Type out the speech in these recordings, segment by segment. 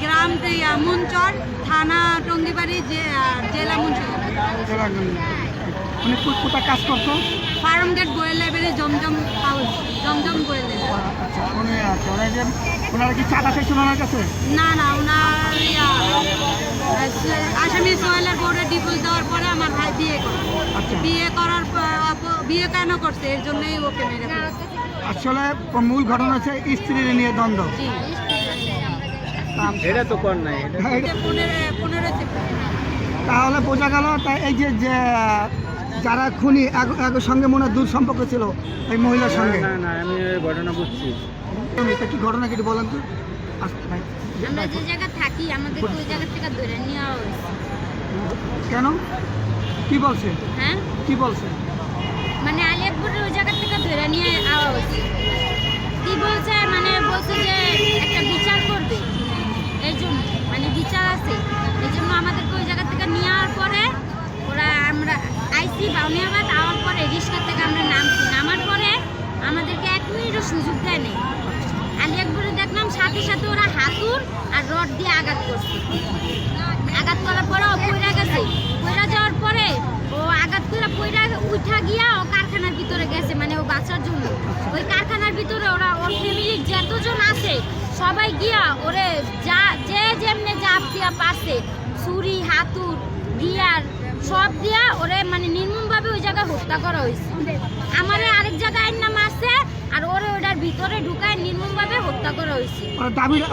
গ্রাম মুনচর থানা টঙ্গিবাড়ি জেলা জেলাগঞ্জ উনি কোথায় কাজ করতো ফার্ম গেট গোয়েল লাইব্রেরি জমজম হাউস জমজম গোয়েল আচ্ছা উনি আচ্ছা ওনারা কি চাঁদা চাইছেন ওনার কাছে? না না ওনার ইয়া, আসামি সোহেলের বোর্ডে ডিভোর্স দেওয়ার পরে আমার ভাই বিয়ে করে। আচ্ছা। বিয়ে করার বিয়ে কেন করছে? এর জন্যই ওকে মেরে। আসলে মূল ঘটনা হচ্ছে স্ত্রীর নিয়ে দ্বন্দ্ব। এটা তো কর নাই হ্যাঁ, তাহলে বোঝা গেল তাই এই যে যে যারা খুনি এক- সঙ্গে মনে দূর সম্পর্ক ছিল এই মহিলার সঙ্গে। না না আমি এই ঘটনা বুঝছি। এটা কি ঘটনা কি বলেন তো। আচ্ছা, ভাই। আমরা যে জায়গা থাকি আমাদের ওই জায়গা থেকে ধরে নেওয়া হয়েছে। কেন? কি বলছে? হ্যাঁ? কি বলছে মানে আলিয়াপুরের ওই জায়গা থেকে ধরে নিয়ে আওয়া হয়েছে কি বলছে মানে বলছে যে একটা বিচার করবে এই জন্য মানে বিচার আছে এই জন্য আমাদেরকে ওই জায়গা থেকে নিয়ে যাওয়ার পরে ওরা আমরা আইসি বাউনিয়াবাদ আওয়ার পরে রিক্সা থেকে আমরা নামছি। নামার পরে আমাদেরকে এক মিনিটও সুযোগ দেয় নেই। আলিয়াপুরে দেখলাম সাথে সাথে ওরা হাতুর আর রড দিয়ে আঘাত করছে। আঘাত করার পরে ও গেছে। পইরা যাওয়ার পরে ও আঘাত করে পইরা উঠা গিয়া ও কারখানার ভিতরে গেছে মানে ও বাঁচার জন্য। ওই কারখানার ভিতরে ওরা, ওর ফ্যামিলির যতজন আছে, সবাই গিয়া ওরে যা, যে যেমনে জাপ দিয়া পারছে, ছুরি, হাতুর, গিয়ার সব দিয়া ওরে মানে নির্মমভাবে ওই জায়গায় হত্যা করা হয়েছে। আমারে আরেক জায়গায় নাম আছে আর ওরে ওটার ভিতরে ঢুকায় নির্মমভাবে হত্যা করা হয়েছে। ওরা দাবিটা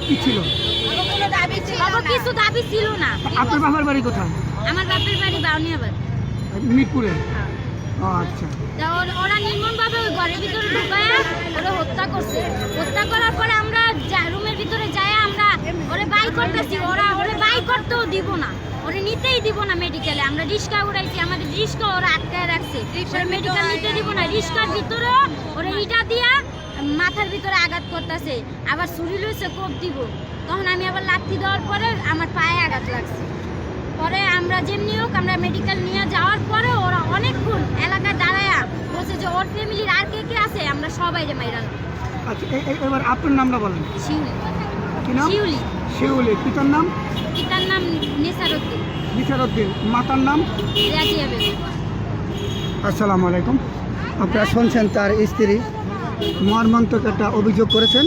কি ছিল? কিছু দাবি ছিল না। আপনার বাবার বাড়ি কোথায়? আমার বাপের বাড়ি বাউনিয়াবাদ মিরপুরে? আচ্ছা। তা ওর- নির্মমভাবে ওই ঘরের ভিতরে ঢুকায় ওরা হত্যা করছে। হত্যা করার পরে আমরা রুমের ভিতরে যাই আমরা ওরে বাই করতেছি ওরা ওরে বাই করতেও দিব না। ওরে নিতেই দিব না মেডিকেলে আমরা রিক্সা উড়াইছি আমাদের রিক্সা ওরা আটকায় রাখছে। ওরা মেডিকেল নিতে দিব না রিক্সার ভিতরেও ওরা ইটা দিয়া মাথার ভিতরে আঘাত করতেছে। আবার ছুরি লইছে কোপ দিব। তখন আমি আবার লাথি দেওয়ার পরে আমার পায়ে আঘাত লাগছে। পরে আমরা যেমনি হোক আমরা মেডিকেল নিয়ে যাওয়ার পরে ওরা অনেকক্ষণ এলাকায় দাঁড়ায়া বলছে যে ওর ফ্যামিলির আর কে কে আছে? আমরা সবাই রে মাইরাল আচ্ছা এবার আপনার নামটা বলেন। শিউলি। কি নাম? শিউলি। শিউলি পিতার নাম? পিতার নাম নিসারউদ্দিন। নিসারউদ্দিন। মাতার নাম? রাজিয়া বেগম। আসসালামু আলাইকুম। আপনারা শুনছেন তার স্ত্রী। মর্মান্তক একটা অভিযোগ করেছেন।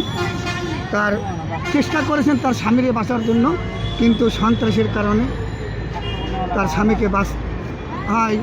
তার চেষ্টা করেছেন তার স্বামীকে বাঁচার জন্য কিন্তু সন্ত্রাসের কারণে তার স্বামীকে বাঁচ হয়